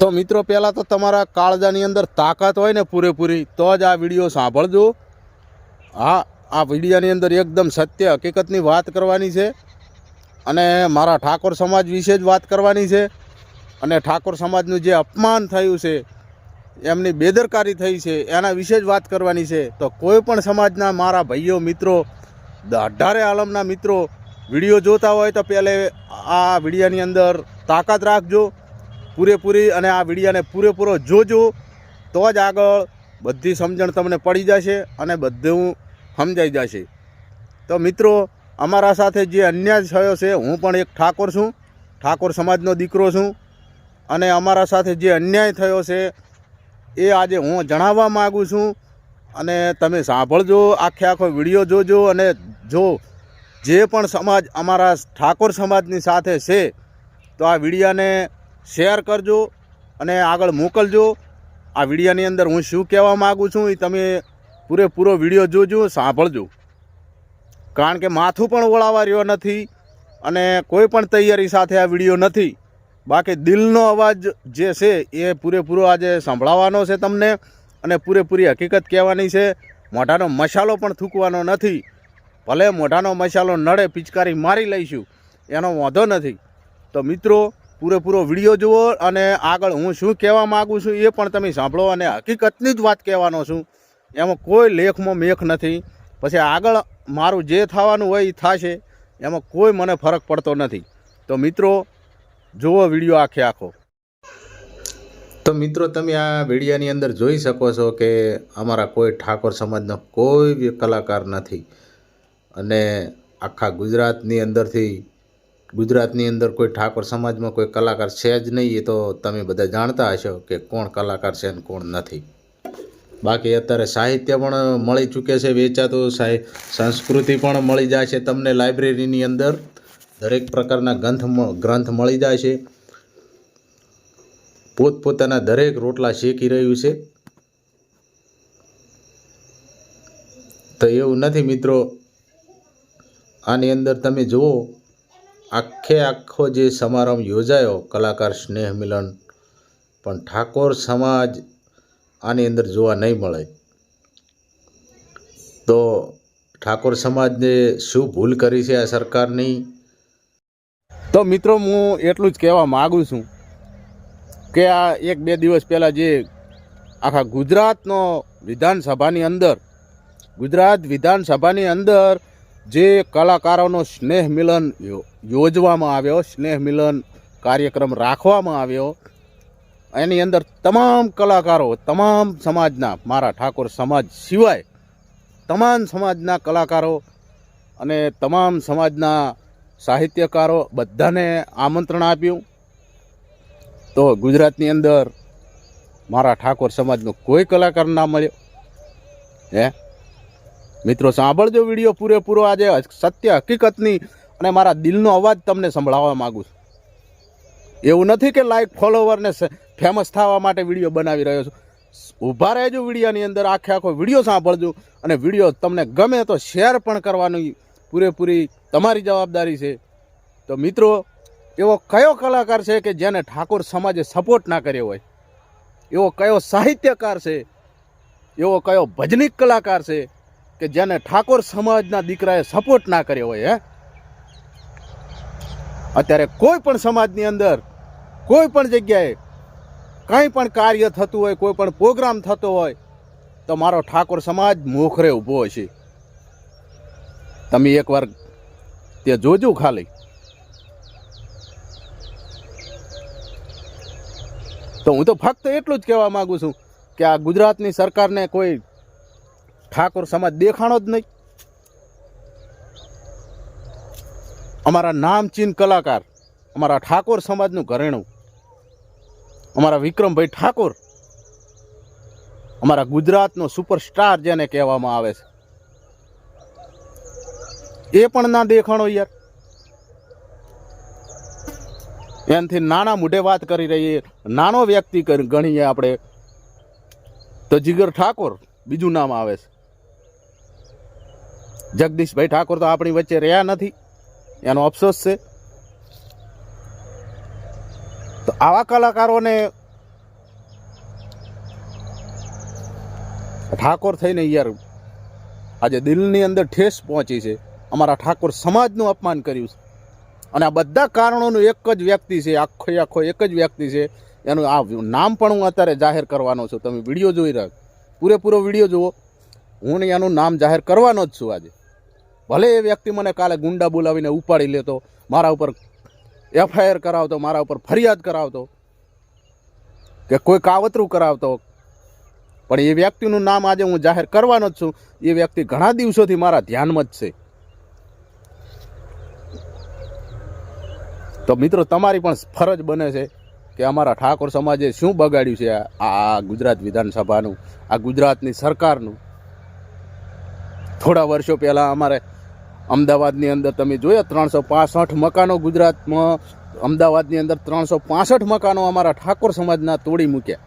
તો મિત્રો, પહેલાં તો તમારા કાળજાની અંદર તાકાત હોય ને પૂરેપૂરી, તો જ આ વીડિયો સાંભળજો. હા, આ વિડીયાની અંદર એકદમ સત્ય, હકીકતની વાત કરવાની છે. અને મારા ઠાકોર સમાજ વિશે જ વાત કરવાની છે. અને ઠાકોર સમાજનું જે અપમાન થયું છે, એમની બેદરકારી થઈ છે, એના વિશે જ વાત કરવાની છે. તો કોઈ પણ સમાજના મારા ભાઈઓ, મિત્રો અઢારે આલમના મિત્રો, વીડિયો જોતા હોય તો પહેલે આ વિડીયાની અંદર તાકાત રાખજો. પૂરેપૂરી અને આ વિડીયાને પૂરેપૂરો જોજો. તો જ આગળ બધી સમજણ તમને પડી જશે અને બધું સમજાઈ જશે. તો મિત્રો, અમારા સાથે જે અન્યાય થયો છે, હું પણ એક ઠાકોર છું. ઠાકોર સમાજનો દીકરો છું. અને અમારા સાથે જે અન્યાય થયો છે, એ આજે હું જણાવવા માગું છું. અને તમે સાંભળજો, આખે આખો વીડિયો જોજો અને જો જે પણ સમાજ અમારા ઠાકોર સમાજની સાથે છે, તો આ વિડીયાને શેર કરજો અને આગળ મોકલજો. આ વિડીયાની અંદર હું શું કહેવા માગું છું એ તમે પૂરેપૂરો વીડિયો જોજો, સાંભળજો. કારણ કે માથું પણ ઓળાવા રહ્યો નથી અને કોઈ પણ તૈયારી સાથે આ વીડિયો નથી. બાકી દિલનો અવાજ જે છે એ પૂરેપૂરો આજે સંભળાવવાનો છે તમને અને પૂરેપૂરી હકીકત કહેવાની છે. મોઢાનો મસાલો પણ થૂકવાનો નથી. ભલે મોઢાનો મસાલો નડે, પિચકારી મારી લઈશું, એનો વાંધો નથી. તો મિત્રો પૂરેપૂરો વીડિયો જુઓ અને આગળ હું શું કહેવા માગું છું એ પણ તમે સાંભળો અને હકીકતની જ વાત કહેવાનો છું. એમાં કોઈ લેખમાં મેખ નથી. પછી આગળ મારું જે થવાનું હોય એ થશે. એમાં કોઈ મને ફરક પડતો નથી. તો મિત્રો, જુઓ વીડિયો આખે આખો. તો મિત્રો, તમે આ વિડીયાની અંદર જોઈ શકો છો કે અમારા કોઈ ઠાકોર સમાજનો કોઈ બી કલાકાર નથી. અને આખા ગુજરાતની અંદરથી ગુજરાતની અંદર કોઈ ઠાકોર સમાજમાં કોઈ કલાકાર છે જ નહીં, એ તો તમે બધા જાણતા હશો કે કોણ કલાકાર છે અને કોણ નથી. બાકી અત્યારે સાહિત્ય પણ મળી ચૂકે છે, વેચાતું સંસ્કૃતિ પણ મળી જાય છે તમને લાઇબ્રેરીની અંદર. દરેક પ્રકારના ગ્રંથ ગ્રંથ મળી જાય છે. પોતપોતાના દરેક રોટલા શેકી રહ્યું છે. તો એવું નથી મિત્રો, આની અંદર તમે જુઓ આખે આખો જે સમારંભ યોજાયો, કલાકાર સ્નેહ મિલન, પણ ઠાકોર સમાજ આની અંદર જોવા નહીં મળે. તો ઠાકોર સમાજને શું ભૂલ કરી છે આ સરકારની? તો મિત્રો, હું એટલું જ કહેવા માગું છું કે આ એક બે દિવસ પહેલાં જે આખા ગુજરાતનો વિધાનસભાની અંદર, ગુજરાત વિધાનસભાની અંદર જે કલાકારોનો સ્નેહ મિલન યોજવામાં આવ્યો, સ્નેહ મિલન કાર્યક્રમ રાખવામાં આવ્યો, એની અંદર તમામ કલાકારો, તમામ સમાજના, મારા ઠાકોર સમાજ સિવાય તમામ સમાજના કલાકારો અને તમામ સમાજના સાહિત્યકારો બધાને આમંત્રણ આપ્યું. તો ગુજરાતની અંદર મારા ઠાકોર સમાજનો કોઈ કલાકાર ના મળ્યો. હે? મિત્રો, સાંભળજો વીડિયો પૂરેપૂરો આજે સત્ય હકીકતની અને મારા દિલનો અવાજ તમને સંભળાવવા માગું છું. એવું નથી કે લાઈક ફોલોવરને ફેમસ થવા માટે વીડિયો બનાવી રહ્યો છું. ઊભા રહેજો વિડીયોની અંદર, આખે આખો વીડિયો સાંભળજો અને વીડિયો તમને ગમે તો શેર પણ કરવાની પૂરેપૂરી તમારી જવાબદારી છે. તો મિત્રો, એવો કયો કલાકાર છે કે જેને ઠાકોર સમાજે સપોર્ટ ના કર્યો હોય? એવો કયો સાહિત્યકાર છે? એવો કયો ભજનિક કલાકાર છે? કે જેને ઠાકોર સમાજના દીકરાએ સપોર્ટ ના કર્યો હોય, હે? અત્યારે કોઈ પણ સમાજની અંદર, કોઈ પણ જગ્યાએ કંઈ પણ કાર્ય થતું હોય, કોઈ પણ પ્રોગ્રામ થતો હોય, તો મારો ઠાકોર સમાજ મોખરે ઊભો હશે તમે એકવાર તે જોજો ખાલી. તો હું તો ફક્ત એટલું જ કહેવા માગું છું કે આ ગુજરાતની સરકારને કોઈ ઠાકોર સમાજ દેખાણો જ નહીં. અમારા નામચીન કલાકાર, અમારા ઠાકોર સમાજનું ઘરેણું, અમારા વિક્રમભાઈ ઠાકોર, અમારા ગુજરાતનો સુપરસ્ટાર જેને કહેવામાં આવે છે. એ પણ ના દેખાણો યાર. એનાથી નાના મોઢે વાત કરી રહીએ, નાનો વ્યક્તિ ગણીએ આપણે. તો જીગર ઠાકોર, બીજું નામ આવે છે. જગદીશભાઈ ઠાકોર તો આપણી વચ્ચે રહ્યા નથી. એનો અફસોસ છે. તો આવા કલાકારોને ઠાકોર થઈને યાર આજે દિલની અંદર ઠેસ પહોંચી છે. અમારા ઠાકોર સમાજનું અપમાન કર્યું છે. અને આ બધા કારણોનું એક જ વ્યક્તિ છે, આખો આખો એક જ વ્યક્તિ છે. એનું આ નામ પણ હું અત્યારે જાહેર કરવાનો છું. તમે વીડિયો જોઈ રહ્યા પૂરેપૂરો વીડિયો જુઓ. હું એનું નામ જાહેર કરવાનો જ છું આજે. ભલે એ વ્યક્તિ મને કાલે ગુંડા બોલાવીને ઉપાડી લેતો, મારા ઉપર એફઆઈઆર કરાવતો, મારા ઉપર ફરિયાદ કરાવતો, કે કોઈ કાવતરું કરાવતો. પણ એ વ્યક્તિનું નામ આજે હું જાહેર કરવાનો જ છું. એ વ્યક્તિ ઘણા દિવસોથી મારા ધ્યાનમાં જ છે. તો મિત્રો, તમારી પણ ફરજ બને છે કે અમારા ઠાકોર સમાજે શું બગાડ્યું છે આ ગુજરાત વિધાનસભાનું, આ ગુજરાતની સરકારનું. થોડા વર્ષો પહેલાં અમારે અમદાવાદની અંદર તમે જોયા, ત્રણસો પાસઠ મકાનો ગુજરાતમાં, અમદાવાદની અંદર ત્રણસો પાસઠ મકાનો અમારા ઠાકોર સમાજના તોડી મૂક્યા.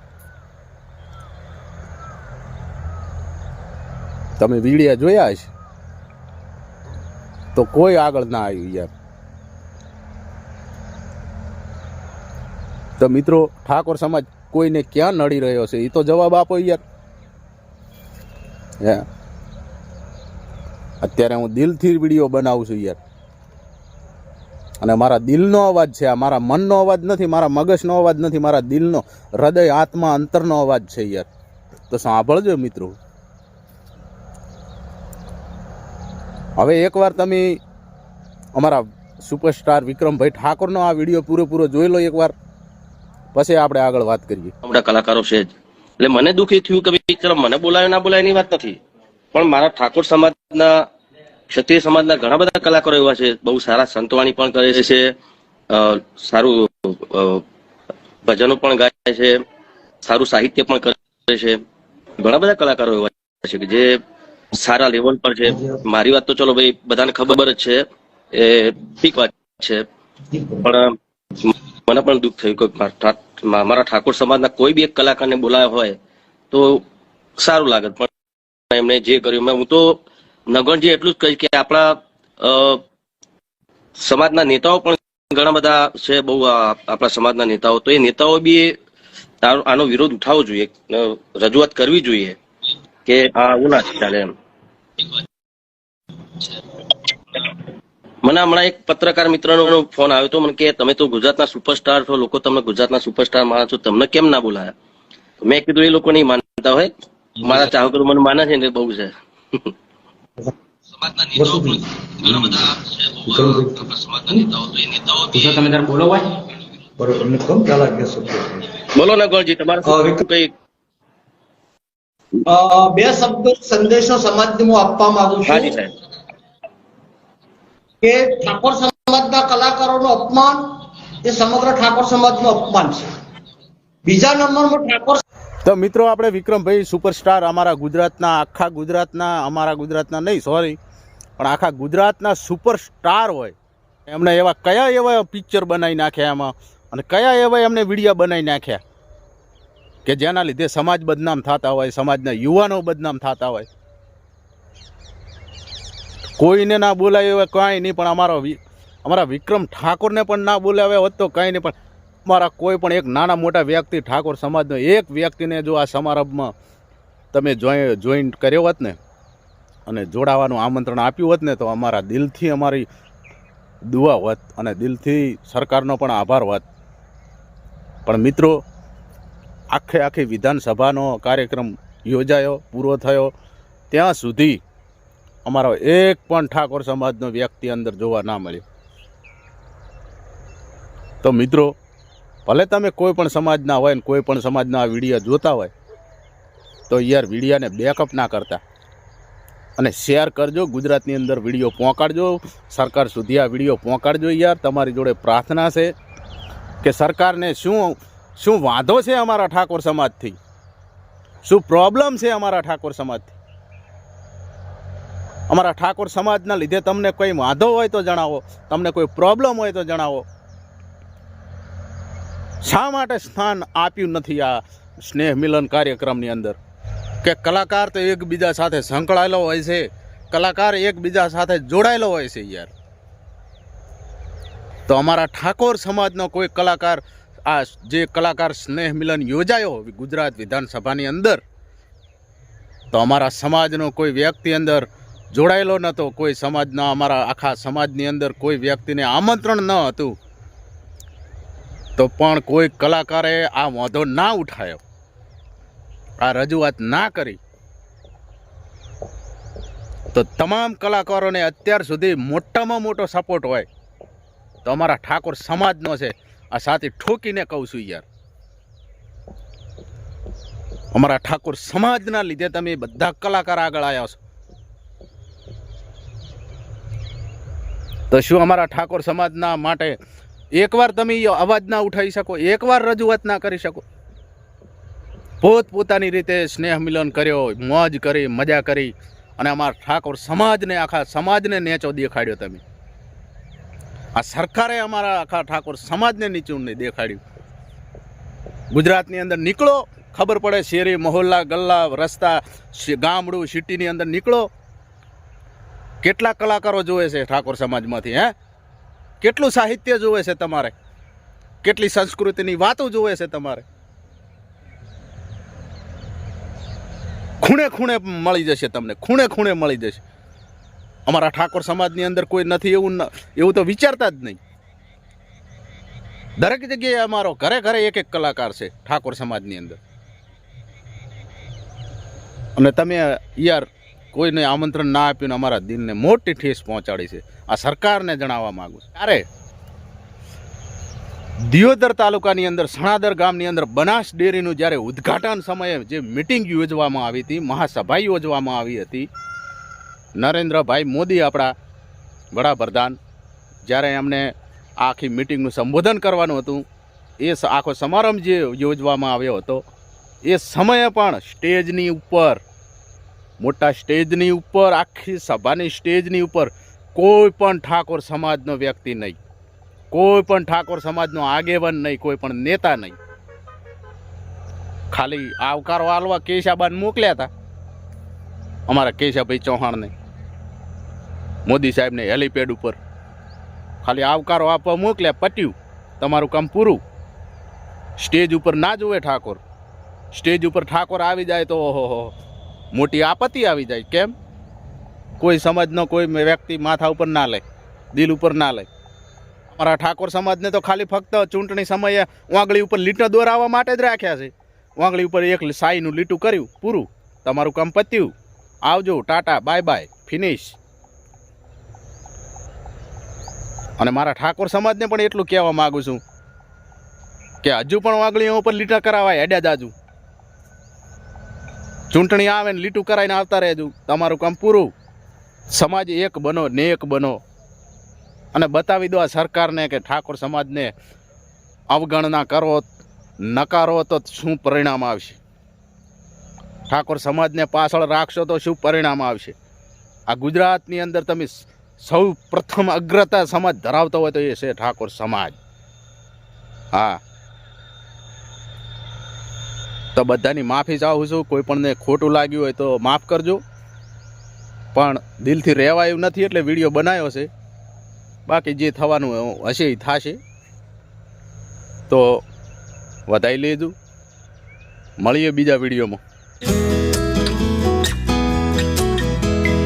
તમે વીડિયા જોયા છે તો કોઈ આગળ ના આવ્યું યાર. તો મિત્રો, ઠાકોર સમાજ કોઈને ક્યાં નડી રહ્યો છે? એ તો જવાબ આપો યાર. હે? અત્યારે હું દિલથી વીડિયો બનાવું છું યાર. અને મારા દિલનો અવાજ છે આ, મારા મનનો અવાજ નથી, મારા મગજનો અવાજ નથી, મારા દિલનો હૃદય, આત્મા, અંતરનો અવાજ છે યાર. તો સાંભળજો મિત્રો. હવે એકવાર તમે અમારા સુપરસ્ટાર વિક્રમભાઈ ઠાકોરનો આ વીડિયો પૂરેપૂરો જોઈ લો એકવાર. પછી આપણે આગળ વાત કરીએ. આપણા કલાકારો છે એટલે મને દુઃખી થયું કે ભાઈ મને બોલાયો, ના બોલાય એની વાત નથી. પણ મારા ઠાકોર સમાજના, ક્ષત્રિય સમાજના ઘણા બધા કલાકારો એવા છે, બહુ સારા સંતવાણી પણ કરે છે સારું ભજનો પણ ગાય છે, સારું સાહિત્ય પણ કરે છે, ઘણા બધા કલાકારો એવા છે કે જે સારા લેવલ પર છે. મારી વાત તો ચલો ભાઈ, બધાને ખબર જ છે, એ ઠીક વાત છે, પણ મને પણ દુઃખ થયું કે મારા ઠાકોર સમાજના કોઈ બી એક કલાકારને બોલાયો હોય તો સારું લાગત પણ એમણે જે કર્યું. હું તો નગણજી એટલું જ કહીશ કે આપણા સમાજના નેતાઓ પણ ઘણા બધા છે, બહુ આપણા સમાજના નેતાઓ. તો એ નેતાઓ બી આનો વિરોધ ઉઠાવવો જોઈએ. રજૂઆત કરવી જોઈએ કે આ આવું ના ચાલે એમ. મને હમણાં એક પત્રકાર મિત્રનો ફોન આવ્યો હતો. મને કે, તમે તો ગુજરાતના સુપરસ્ટાર છો. લોકો તમને ગુજરાતના સુપરસ્ટાર માનો છો. તમને કેમ ના બોલાયા? મેં કીધું, એ લોકો નહીં માનતા હોય. મારા ચાહકો મને માને છે ને બહુ છે. સમાજના નેતાઓ પણ ઘણા બધા છે આપણા સમાજના નેતાઓ તો એ નેતાઓ તમે તાર બોલો ભાઈ? બરોબર. એમને કમ ચાલ આગ્યા બોલો ને ગણજી તમારે હા, શું વિક્રમ. કઈ બે શબ્દો સંદેશો સમાજને હું આપવા માંગુ છું. કે ઠાકોર સમાજના કલાકારોનું અપમાન એ સમગ્ર ઠાકોર સમાજનું અપમાન છે. બીજા નંબરમાં ઠાકોર તો મિત્રો, આપણે વિક્રમભાઈ સુપરસ્ટાર અમારા ગુજરાતના, આખા ગુજરાતના, અમારા ગુજરાતના નહીં સોરી પણ આખા ગુજરાતના સુપરસ્ટાર હોય. એમણે એવા કયા એવા પિક્ચર બનાવી નાખ્યા એમાં? અને કયા એવા એમને વિડીયા બનાવી નાખ્યા? કે જેના લીધે સમાજ બદનામ થતા હોય, સમાજના યુવાનો બદનામ થતા હોય. કોઈને ના બોલાવે કાંઈ નહીં, પણ અમારો અમારા વિક્રમ ઠાકોરને પણ ના બોલાવ્યા હોત તો કાંઈ નહીં, પણ મારા કોઈ પણ એક નાના મોટા વ્યક્તિ ઠાકોર સમાજનો એક વ્યક્તિને જો આ સમારંભમાં તમે જોઈ જોઈન્ટ કર્યો હોત ને, અને જોડાવાનું આમંત્રણ આપ્યું હોત ને, તો અમારા દિલથી અમારી દુઆ હોત અને દિલથી સરકારનો પણ આભાર હોત. પણ મિત્રો, આખે આખી વિધાનસભાનો કાર્યક્રમ યોજાયો, પૂરો થયો. ત્યાં સુધી અમારો એક પણ ઠાકોર સમાજનો વ્યક્તિ અંદર જોવા ના મળ્યો. તો મિત્રો ભલે તમે કોઈ પણ સમાજના હોય ને કોઈ પણ સમાજના વીડિયો જોતા હોય, તો યાર વિડીયાને બેકઅપ ના કરતા. અને શેર કરજો, ગુજરાતની અંદર વીડિયો પહોંચાડજો સરકાર સુધી આ વીડિયો પહોંચાડજો યાર, તમારી જોડે પ્રાર્થના છે કે સરકારને શું શું વાંધો છે અમારા ઠાકોર સમાજથી? શું પ્રોબ્લેમ છે અમારા ઠાકોર સમાજથી? અમારા ઠાકોર સમાજના લીધે તમને કોઈ વાંધો હોય તો જણાવો, તમને કોઈ પ્રોબ્લેમ હોય તો જણાવો. શા માટે સ્થાન આપ્યું નથી આ સ્નેહ મિલન કાર્યક્રમની અંદર? કે કલાકાર તો એકબીજા સાથે સંકળાયેલો હોય છે, કલાકાર એકબીજા સાથે જોડાયેલો હોય છે યાર. તો અમારા ઠાકોર સમાજનો કોઈ કલાકાર, આ જે કલાકાર સ્નેહ મિલન યોજાયો ગુજરાત વિધાનસભાની અંદર, તો અમારા સમાજનો કોઈ વ્યક્તિ અંદર જોડાયેલો નહોતો, કોઈ સમાજના અમારા આખા સમાજની અંદર કોઈ વ્યક્તિને આમંત્રણ ન હતું. તો પણ કોઈ કલાકારે આ વાંધો ના ઉઠાયો. આ રજૂઆત ના કરી. તો તમામ કલાકારોને અત્યાર સુધી મોટામાં મોટો સપોર્ટ હોય. તો અમારા ઠાકોર સમાજનો છે. આ સાથે ઠોકીને કહું છું યાર. અમારા ઠાકોર સમાજના લીધે તમે બધા કલાકાર આગળ આવ્યા છો. તો શું અમારા ઠાકોર સમાજના માટે એકવાર તમે અવાજ ના ઉઠાવી શકો, એકવાર રજૂઆત ના કરી શકો. પોત પોતાની રીતે સ્નેહ મિલન કર્યો, મોજ કરી, મજા કરી, અને અમારા ઠાકોર સમાજને આખા સમાજને નેચો દેખાડ્યો તમે. આ સરકારે અમારા આખા ઠાકોર સમાજને નીચું નહીં દેખાડ્યું. ગુજરાતની અંદર નીકળો, ખબર પડે શેરી, મહોલ્લા, ગલ્લા, રસ્તા ગામડું, સિટીની અંદર નીકળો. કેટલા કલાકારો જોવે છે ઠાકોર સમાજમાંથી, હે? કેટલું સાહિત્ય જોવે છે તમારે? કેટલી સંસ્કૃતિની વાતો જોવે છે તમારે? ખૂણે ખૂણે મળી જશે તમને, ખૂણે ખૂણે મળી જશે. અમારા ઠાકોર સમાજની અંદર કોઈ નથી એવું એવું તો વિચારતા જ નહીં. દરેક જગ્યાએ અમારો ઘરે ઘરે એક એક કલાકાર છે ઠાકોર સમાજની અંદર. અને તમે યાર કોઈને આમંત્રણ ના આપ્યું અમારા દિલને મોટી ઠેસ પહોંચાડી છે. આ સરકારને જણાવવા માંગુ છું. ત્યારે દિયોદર તાલુકાની અંદર, સણાદર ગામની અંદર બનાસ ડેરીનું જ્યારે ઉદ્ઘાટન સમયે જે મિટિંગ યોજવામાં આવી હતી મહાસભા યોજવામાં આવી હતી, નરેન્દ્રભાઈ મોદી આપણા વડાપ્રધાન, જ્યારે એમને આખી મિટિંગનું સંબોધન કરવાનું હતું, એ આખો સમારંભ જે યોજવામાં આવ્યો હતો, એ સમયે પણ સ્ટેજની ઉપર મોટા સ્ટેજની ઉપર, આખી સભાની સ્ટેજની ઉપર કોઈ પણ ઠાકોર સમાજનો વ્યક્તિ નહીં. કોઈ પણ ઠાકોર સમાજનો આગેવાન નહીં, કોઈ પણ નેતા નહીં. ખાલી આવકારો આલવા કેશાબાન મોકલ્યા હતા. અમારા કેશાભાઈ ચૌહાણને, મોદી સાહેબને હેલીપેડ ઉપર. ખાલી આવકારો આપવા મોકલ્યા, પટ્યું. તમારું કામ પૂરું. સ્ટેજ ઉપર ના જોવે ઠાકોર. સ્ટેજ ઉપર ઠાકોર આવી જાય તો ઓહો મોટી આપત્તિ આવી જાય, કેમ? કોઈ સમાજનો કોઈ વ્યક્તિ માથા ઉપર ના લે, દિલ ઉપર ના લે. અમારા ઠાકોર સમાજને તો ખાલી ફક્ત ચૂંટણી સમયે વાંગળી ઉપર લીટો દોરાવવા માટે જ રાખ્યા છે. વાંગળી ઉપર એક સાઈનું લીટું કર્યું, પૂરું. તમારું કામ પત્યું. આવજો, ટાટા, બાય બાય, ફિનિશ. અને મારા ઠાકોર સમાજને પણ એટલું કહેવા માગું છું કે હજુ પણ વાંગળીઓ ઉપર લીટા કરાવાય અડ્યા જાજુ ચૂંટણી આવે ને લીટું કરાવીને આવતા રહેજો. તમારું કામ પૂરું. સમાજ એક બનો ને એક બનો. અને બતાવી દો આ સરકારને કે ઠાકોર સમાજને અવગણના કરો, નકારો તો શું પરિણામ આવશે? ઠાકોર સમાજને પાછળ રાખશો તો શું પરિણામ આવશે? આ ગુજરાતની અંદર તમે સૌ પ્રથમ અગ્રતા સમાજ ધરાવતો હોય તો એ છે ઠાકોર સમાજ. હા. તો બધાની માફી ચાહું છું. કોઈ પણને ખોટું લાગ્યું હોય તો માફ કરજો. પણ દિલથી રહેવાયું નથી એટલે વીડિયો બનાવ્યો છે. બાકી જે થવાનું હશે એ થશે. તો વધાઈ લેજો. મળીએ બીજા વિડીયોમાં.